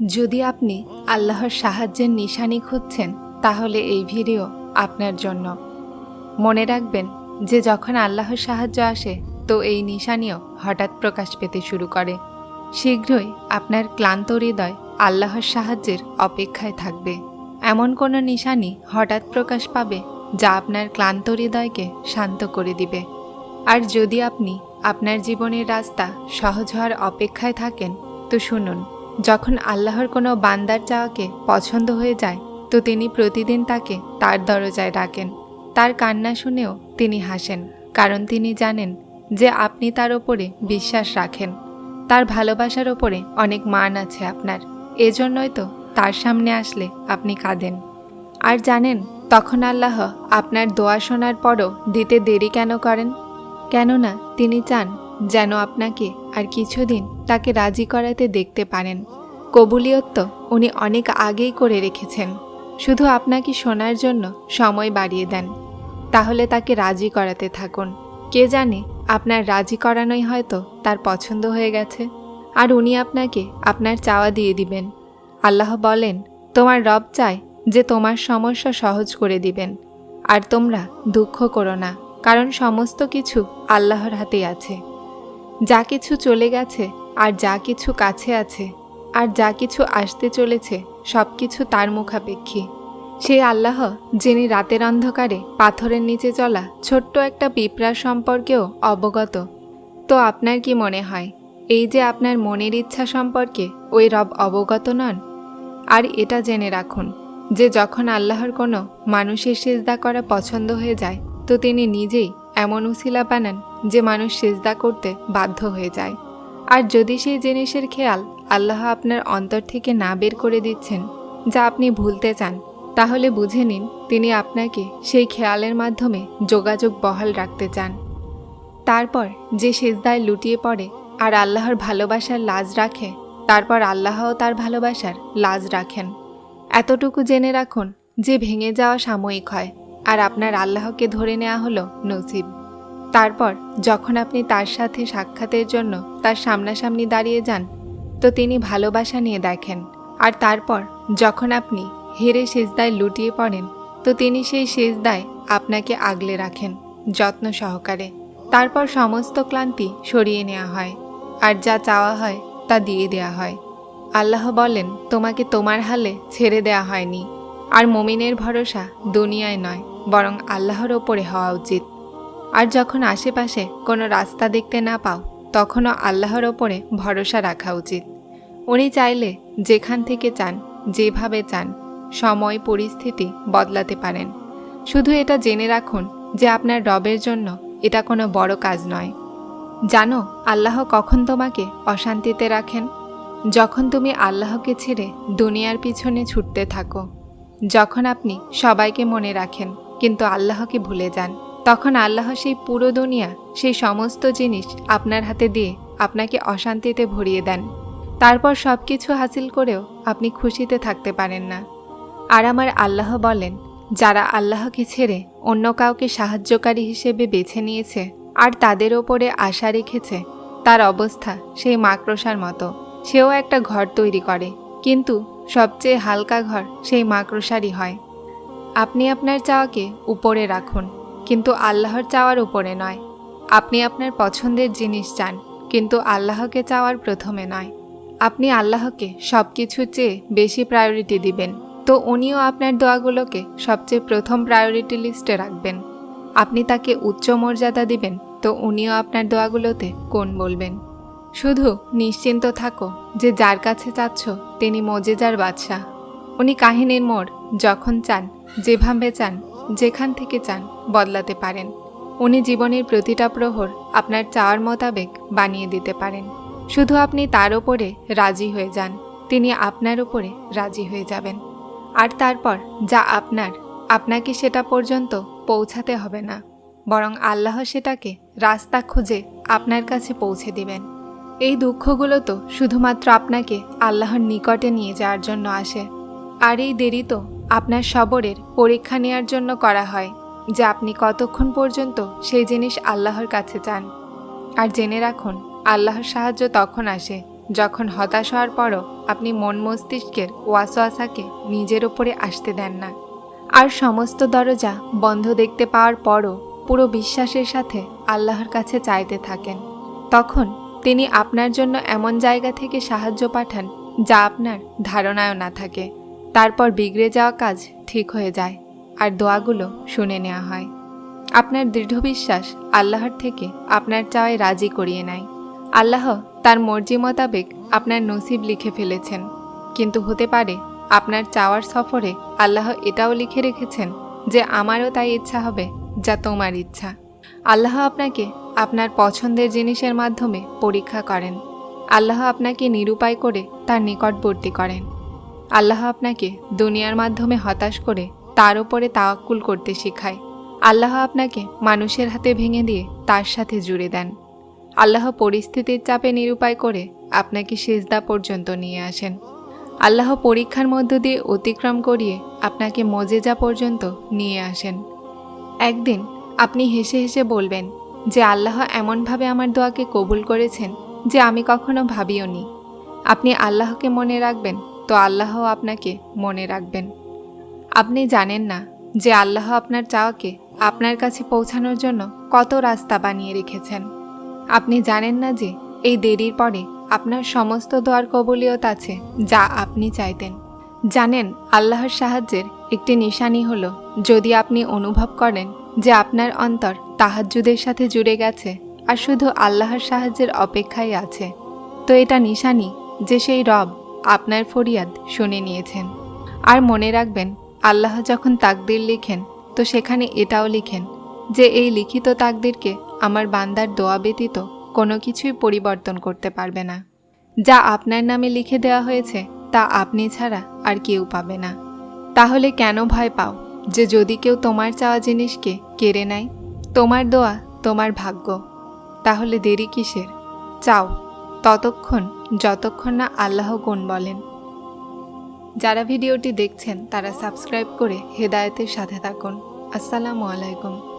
যদি আপনি আল্লাহর সাহায্যের নিশানি খুঁজছেন, তাহলে এই ভিডিও আপনার জন্য। মনে রাখবেন যে যখন আল্লাহর সাহায্য আসে, তো এই নিশানিও হঠাৎ প্রকাশ পেতে শুরু করে। শীঘ্রই আপনার ক্লান্ত হৃদয় আল্লাহর সাহায্যের অপেক্ষায় থাকবে। এমন কোনো নিশানি হঠাৎ প্রকাশ পাবে, যা আপনার ক্লান্ত হৃদয়কে শান্ত করে দিবে। আর যদি আপনি আপনার জীবনের রাস্তা সহজ হওয়ার অপেক্ষায় থাকেন, তো শুনুন। যখন আল্লাহর কোনো বান্দার চাওয়াকে পছন্দ হয়ে যায়, তো তিনি প্রতিদিন তাকে তার দরজায় ডাকেন। তার কান্না শুনেও তিনি হাসেন, কারণ তিনি জানেন যে আপনি তার ওপরে বিশ্বাস রাখেন। তার ভালোবাসার ওপরে অনেক মান আছে আপনার। এজন্যই তো তার সামনে আসলে আপনি কাঁদেন। আর জানেন, তখন আল্লাহ আপনার দোয়া শোনার পরও দিতে দেরি কেন করেন? কেননা তিনি চান যেন আপনাকে আর কিছুদিন তাকে রাজি করাতে দেখতে পারেন। কবুলিয়ত তো উনি অনেক আগেই করে রেখেছেন। শুধু আপনাকে শোনার জন্য সময় বাড়িয়ে দেন। তাহলে তাকে রাজি করাতে থাকুন। কে জানে আপনার রাজি করানোই হয়তো তার পছন্দ হয়ে গেছে। আর উনি আপনাকে আপনার চাওয়া দিয়ে দিবেন। আল্লাহ বলেন, তোমার রব চায় যে তোমার সমস্যা সহজ করে দিবেন। আর তোমরা দুঃখ করো না, কারণ সমস্ত কিছু আল্লাহর হাতেই আছে। যা কিছু চলে গেছে আর যা কিছু কাছে আছে আর যা কিছু আসতে চলেছে, সব কিছু তার মুখাপেক্ষী। সেই আল্লাহ, যিনি রাতের অন্ধকারে পাথরের নিচে চলা ছোট্ট একটা পিঁপড়ার সম্পর্কেও অবগত। তো আপনার কি মনে হয়, এই যে আপনার মনের ইচ্ছা সম্পর্কে ওই রব অবগত নন? আর এটা জেনে রাখুন, যে যখন আল্লাহর কোনো মানুষের সেজদা করা পছন্দ হয়ে যায়, তো তিনি নিজেই এমন উসিলা বানান যে মানুষ সেজদা করতে বাধ্য হয়ে যায়। আর যদি সেই জিনিসের খেয়াল আল্লাহ আপনার অন্তর থেকে না বের করে দিচ্ছেন, যা আপনি ভুলতে চান, তাহলে বুঝে নিন তিনি আপনাকে সেই খেয়ালের মাধ্যমে যোগাযোগ বহাল রাখতে চান। তারপর যে সেজদায় লুটিয়ে পড়ে আর আল্লাহর ভালোবাসার লাজ রাখে, তারপর আল্লাহও তার ভালোবাসার লাজ রাখেন। এতটুকু জেনে রাখুন যে ভেঙে যাওয়া সাময়িক হয়, আর আপনার আল্লাহকে ধরে নেওয়া হলো নসিব। তারপর, যখন আপনি তার সাথে সাক্ষাতের জন্য তার সামনাসামনি দাঁড়িয়ে যান, তো তিনি ভালোবাসা নিয়ে দেখেন। আর তারপর, যখন আপনি হেরে সেজদায় লুটিয়ে পড়েন, তো তিনি সেই সেজদায় আপনাকে আগলে রাখেন, যত্ন সহকারে। তারপর সমস্ত ক্লান্তি সরিয়ে নেওয়া হয়, আর যা চাওয়া হয় তা দিয়ে দেয়া হয়। আল্লাহ বলেন, তোমাকে তোমার হালে ছেড়ে দেয়া হয়নি। আর মমিনের ভরসা দুনিয়ায় নয়, বরং আল্লাহর ওপরে হওয়া উচিত। আর যখন আশেপাশে কোনো রাস্তা দেখতে না পাও, তখনও আল্লাহর ওপরে ভরসা রাখা উচিত। উনি চাইলে যেখান থেকে চান, যেভাবে চান, সময়, পরিস্থিতি বদলাতে পারেন। শুধু এটা জেনে রাখুন যে আপনার রবের জন্য এটা কোনো বড় কাজ নয়। জানো, আল্লাহ কখন তোমাকে অশান্তিতে রাখেন? যখন তুমি আল্লাহকে ছেড়ে দুনিয়ার পিছনে ছুটতে থাকো। যখন আপনি সবাইকে মনে রাখেন, কিন্তু আল্লাহকে ভুলে যান। তখন আল্লাহ সেই পুরো দুনিয়া, সেই সমস্ত জিনিস আপনার হাতে দিয়ে আপনাকে অশান্তিতে ভরিয়ে দেন। তারপর সব কিছু হাসিল করেও আপনি খুশিতে থাকতে পারেন না। আর আমার আল্লাহ বলেন, যারা আল্লাহকে ছেড়ে অন্য কাউকে সাহায্যকারী হিসেবে বেছে নিয়েছে আর তাদের ওপরে আশা রেখেছে, তার অবস্থা সেই মাকড়সার মতো। সেও একটা ঘর তৈরি করে, কিন্তু সবচেয়ে হালকা ঘর সেই মাকড়সারই হয়। আপনি আপনার চাওয়াকে উপরে রাখুন। কিন্তু আল্লাহর চাওয়ার উপরে নয়। আপনি আপনার পছন্দের জিনিস চান, কিন্তু আল্লাহকে চাওয়ার প্রথমে নয়। আপনি আল্লাহকে সব কিছু চেয়ে বেশি প্রায়োরিটি দিবেন। তো উনিও আপনার দোয়াগুলোকে সবচেয়ে প্রথম প্রায়োরিটি লিস্টে রাখবেন। আপনি তাকে উচ্চ মর্যাদা দিবেন, তো উনিও আপনার দোয়াগুলোতে কোন বলবেন? শুধু নিশ্চিন্ত থাকো যে যার কাছে চাচ্ছ তিনি মজেজার বাদশাহ। উনি কাহিনীর মোড় যখন চান, যেভাবে চান যেখান থেকে চান বদলাতে পারেন। উনি জীবনের প্রতিটা প্রহর আপনার চাওয়ার মোতাবেক বানিয়ে দিতে পারেন। শুধু আপনি তার ওপরে রাজি হয়ে যান, তিনি আপনার ওপরে রাজি হয়ে যাবেন। আর তারপর যা আপনার, আপনাকে সেটা পর্যন্ত পৌঁছাতে হবে না, বরং আল্লাহ সেটাকে রাস্তা খুঁজে আপনার কাছে পৌঁছে দিবেন। এই দুঃখগুলো তো শুধুমাত্র আপনাকে আল্লাহর নিকটে নিয়ে যাওয়ার জন্য আসে, আর এই দেরি তো আপনার সবরের পরীক্ষা নেওয়ার জন্য করা হয়, যে আপনি কতক্ষণ পর্যন্ত সেই জিনিস আল্লাহর কাছে চান। আর জেনে রাখুন, আল্লাহর সাহায্য তখন আসে, যখন হতাশ হওয়ার পরও আপনি মন মস্তিষ্কের ওয়াসওয়াসাকে নিজের ওপরে আসতে দেন না। আর সমস্ত দরজা বন্ধ দেখতে পাওয়ার পরও পুরো বিশ্বাসের সাথে আল্লাহর কাছে চাইতে থাকেন। তখন তিনি আপনার জন্য এমন জায়গা থেকে সাহায্য পাঠান যা আপনার ধারণায়ও না থাকে। তারপর বিগড়ে যাওয়া কাজ ঠিক হয়ে যায়, আর দোয়াগুলো শুনে নেওয়া হয়। আপনার দৃঢ় বিশ্বাস আল্লাহর থেকে আপনার চাওয়ায় রাজি করিয়ে নেয়। আল্লাহ তার মর্জি মোতাবেক আপনার নসিব লিখে ফেলেছেন। কিন্তু হতে পারে আপনার চাওয়ার সফরে আল্লাহ এটাও লিখে রেখেছেন যে, আমারও তাই ইচ্ছা হবে যা তোমার ইচ্ছা। আল্লাহ আপনাকে আপনার পছন্দের জিনিসের মাধ্যমে পরীক্ষা করেন। আল্লাহ আপনাকে নিরুপায় করে তার নিকটবর্তী করেন। আল্লাহ আপনাকে দুনিয়ার মাধ্যমে হতাশ করে তার ওপরে তাওয়াক্কুল করতে শেখায়। আল্লাহ আপনাকে মানুষের হাতে ভেঙে দিয়ে তার সাথে জুড়ে দেন। আল্লাহ পরিস্থিতির চাপে নিরুপায় করে আপনাকে সেজদা পর্যন্ত নিয়ে আসেন। আল্লাহ পরীক্ষার মধ্য দিয়ে অতিক্রম করিয়ে আপনাকে মজেজা পর্যন্ত নিয়ে আসেন। একদিন আপনি হেসে হেসে বলবেন, যে আল্লাহ এমনভাবে আমার দোয়াকে কবুল করেছেন যে আমি কখনো ভাবিও নি আপনি আল্লাহকে মনে রাখবেন তো আল্লাহ আপনাকে মনে রাখবেন। আপনি জানেন না যে আল্লাহ আপনার চাওয়াকে আপনার কাছে পৌঁছানোর জন্য কত রাস্তা বানিয়ে রেখেছেন। আপনি জানেন না যে এই দেরির পরে আপনার সমস্ত দোয়ার কবুলিয়ত আছে যা আপনি চাইতেন। জানেন, আল্লাহর সাহায্যের একটি নিশানি হল, যদি আপনি অনুভব করেন যে আপনার অন্তর তাহাজ্জুদের সাথে জুড়ে গেছে আর শুধু আল্লাহর সাহায্যের অপেক্ষায় আছে। তো এটা নিশানি যে সেই রব আপনার ফরিয়াদ শুনে নিয়েছেন। আর মনে রাখবেন, আল্লাহ যখন তাকদির লিখেন, তো সেখানে এটাও লিখেন যে এই লিখিত তাকদিরকে আমার বান্দার দোয়া ব্যতীত কোনো কিছুই পরিবর্তন করতে পারবে না। যা আপনার নামে লিখে দেওয়া হয়েছে, তা আপনি ছাড়া আর কেউ পাবে না। তাহলে কেন ভয় পাও যে যদি কেউ তোমার চাওয়া জিনিসকে কেড়ে নেয়? তোমার দোয়া তোমার ভাগ্য। তাহলে দেরি কিসের? চাও ততক্ষণ, যতক্ষণ না আল্লাহ কোন বলেন। যারা ভিডিওটি দেখছেন, তারা সাবস্ক্রাইব করে হেদায়েতের সাথে থাকুন। আসসালামু আলাইকুম।